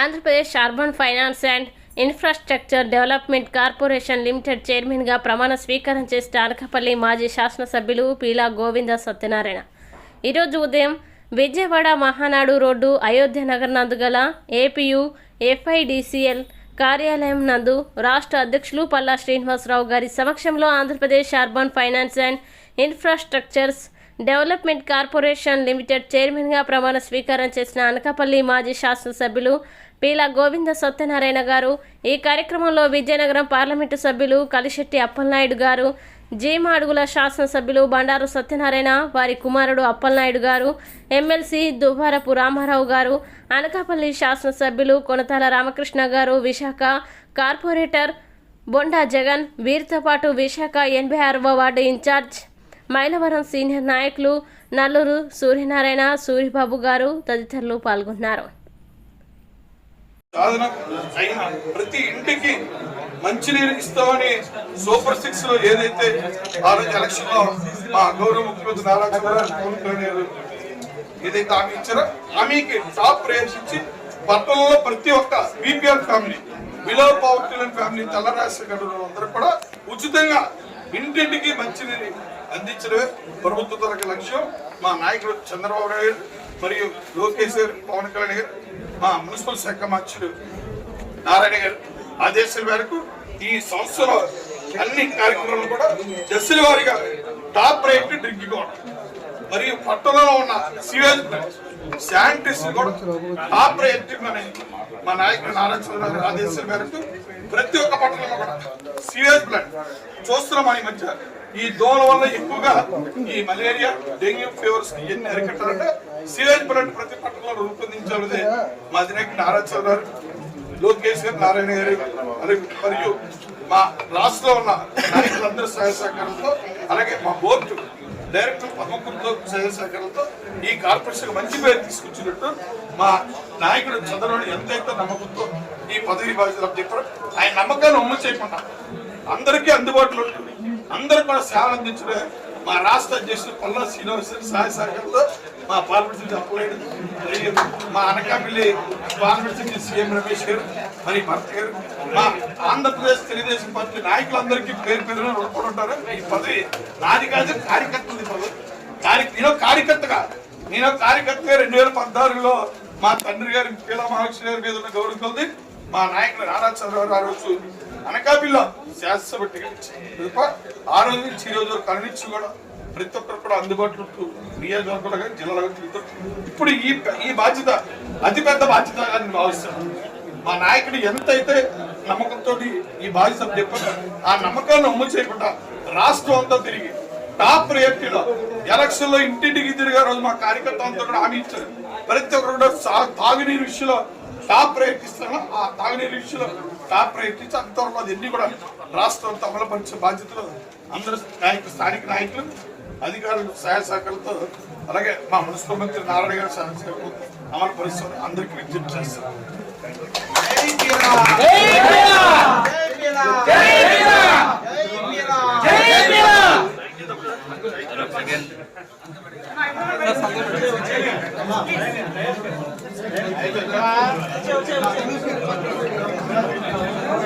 Andhra Pradesh urban finance and infrastructure development corporation limited చైర్మన్గా ప్రమాణ స్వీకారం చేసిన అనకపల్లి మాజీ శాసనసభ్యులు పీలా గోవింద సత్యనారాయణ. ఈరోజు ఉదయం విజయవాడ మహానాడు రోడ్డు అయోధ్య నగర్ నందు గల ఏపీయు ఎఫ్ఐడిసిఎల్ కార్యాలయం నందు రాష్ట్ర అధ్యక్షులు పల్లా శ్రీనివాసరావు గారి సమక్షంలో Andhra Pradesh urban finance and infrastructures development corporation limited చైర్మన్గా ప్రమాణ స్వీకారం చేసిన అనకాపల్లి మాజీ శాసనసభ్యులు పీలా గోవింద సత్యనారాయణ గారు. ఈ కార్యక్రమంలో విజయనగరం పార్లమెంటు సభ్యులు కలిశెట్టి అప్పలనాయుడు గారు జీమాడుగుల శాసనసభ్యులు బండారు సత్యనారాయణ వారి కుమారుడు అప్పలనాయుడు గారు ఎమ్మెల్సీ దువ్వారపు రామారావు గారు అనకాపల్లి శాసనసభ్యులు కొనతాల రామకృష్ణ గారు విశాఖ కార్పొరేటర్ బొండా జగన్ వీరితో పాటు విశాఖ ఎనభై ఆరవ వార్డు ఇన్ఛార్జ్ మైలవరం సీనియర్ నాయకులు నల్లూరు సూర్యనారాయణ సూరిబాబు గారు తదితరులు పాల్గొన్నారు. సాధన అయిన ప్రతి ఇంటికి మంచినీరు ఇస్తామని సూపర్ సిక్స్లో ఏదైతే ఆ రోజు ఎలక్షన్లో మా గౌరవ ముఖ్యమంత్రి నారా చంద్రబాబు ఏదైతే హామీ ఇచ్చారో హామీకి టాప్ ప్రయత్నించి పట్టణంలో ప్రతి ఒక్క BPL family below poverty family తెల్లరాశి అందరూ కూడా ఉచితంగా ఇంటింటికి మంచినీరు అందించడమే ప్రభుత్వ తరగతి లక్ష్యం. మా నాయకుడు చంద్రబాబు నాయుడు మరియు లోకేష్ గారు పవన్ కళ్యాణ్ గారు మా మున్సిపల్ శాఖ మంత్రులు నారాయణ గారు ఆదేశాల మేరకు ఈ సంస్థలో అన్ని కార్యక్రమాలు కూడా దశల వారిగా టాప్ రేట్ డ్రింక్ వాటర్ మరియు పట్టణంలో ఉన్న సివేజ్ శానిటైజర్ కూడా టాప్ రేట్ మన మా నాయకుడు నారాయణ చంద్రబాబు ఆదేశాల మేరకు ప్రతి ఒక్క పట్టణంలో కూడా సివేజ్ ప్లాంట్ చూస్తున్నాం ఈ మధ్య. ఈ దోమల వల్ల ఎక్కువగా ఈ మలేరియా డెంగ్యూ ఫీవర్స్ ఇవన్నీ అరికట్టాలంటే సివేజ్ ప్లాంట్ ప్రతి పట్టణంలో రూపొందించాలని మా నాయకుడు నారాయణ గారు లోకేష్ గారు నారాయణ గారు మరియు- మరియు మా రాష్ట్రంలో ఉన్న నాయకులందరూ సహాయ సహకారంతో అలాగే మా బోర్డు డైరెక్టర్ పద్మకులతో సహాయ సహకారంతో ఈ కార్పొరేషన్ మంచి పేరు తీసుకొచ్చినట్టు మా నాయకుడు చంద్రబాబు ఎంతైతే నమ్మకంతో ఈ పదవి బాధ్యత చెప్పడం ఆయన నమ్మకాన్ని ఉమ్మ చేయకుండా అందరికీ అందుబాటులో ఉంటుంది. అందరూ కూడా సేవలు అందించడం మా రాష్ట్ర అధ్యక్షుడు పల్లా శ్రీనివాస్ గారి సహాయ మా పార్లమెంట్ అప్లైడ్ మా అనకాపల్లి పార్లమెంట్ సీఎం రమేష్ గారు మరి భర్త గారు మా ఆంధ్రప్రదేశ్ తెలుగుదేశం పార్టీ నాయకులందరికీ పేరు పేరు రుణపడి ఉంటారు. ఈ పదవి నాది కాదు కార్యకర్తది పదవి. కార్య నేను కార్యకర్తగా నేను కార్యకర్తగా రెండు వేల పద్నాలుగులో మా తండ్రి గారి పీలా మహాలక్ష్మి గారి మీద ఉన్న గౌరవం కొలది మా నాయకుడు నారా చంద్రబాబు ఆ రోజు అనకాపిల్ల శాసనసభ టికెట్ ఆ రోజు నుంచి ఈ రోజు వరకు కనిపించి కూడా ప్రతి ఒక్కరు కూడా అందుబాటులో నియోజకవర్గంలో కానీ జిల్లాలో కానీ ఇప్పుడు ఈ ఈ బాధ్యత అతిపెద్ద బాధ్యత అని నేను భావిస్తాను మా నాయకుడు ఎంతైతే నమ్మకంతో ఈ బాధ్యత చెప్పారు ఆ నమ్మకాన్ని అమలు చేయకుండా రాష్ట్రం అంతా తిరిగి టాప్ ప్రయారిటీలో ఎలక్షన్లో ఇంటింటికి తిరిగే రోజు మా కార్యకర్త అంతా కూడా హామీ ఇచ్చారు. ప్రతి ఒక్కరు కూడా సా- తాగునీరు విషయంలో టాప్ ప్రయత్నిస్తాను ఆ తాగునీరు విషయంలో ప్రయారిటీ ఇచ్చి అంత త్వరలో అన్ని కూడా రాష్ట్రం అంతా అమలుపరిచే బాధ్యతలు అందరూ నాయకులు స్థానిక నాయకులు అధికారులు సహాయ సహకారంతో అలాగే మా మున్సిపల్ మంత్రి నారాయణ గారి సహాయ సహకారంతో అమలు పరుస్తారు అందరికీ విజ్ఞప్తి చేస్తారు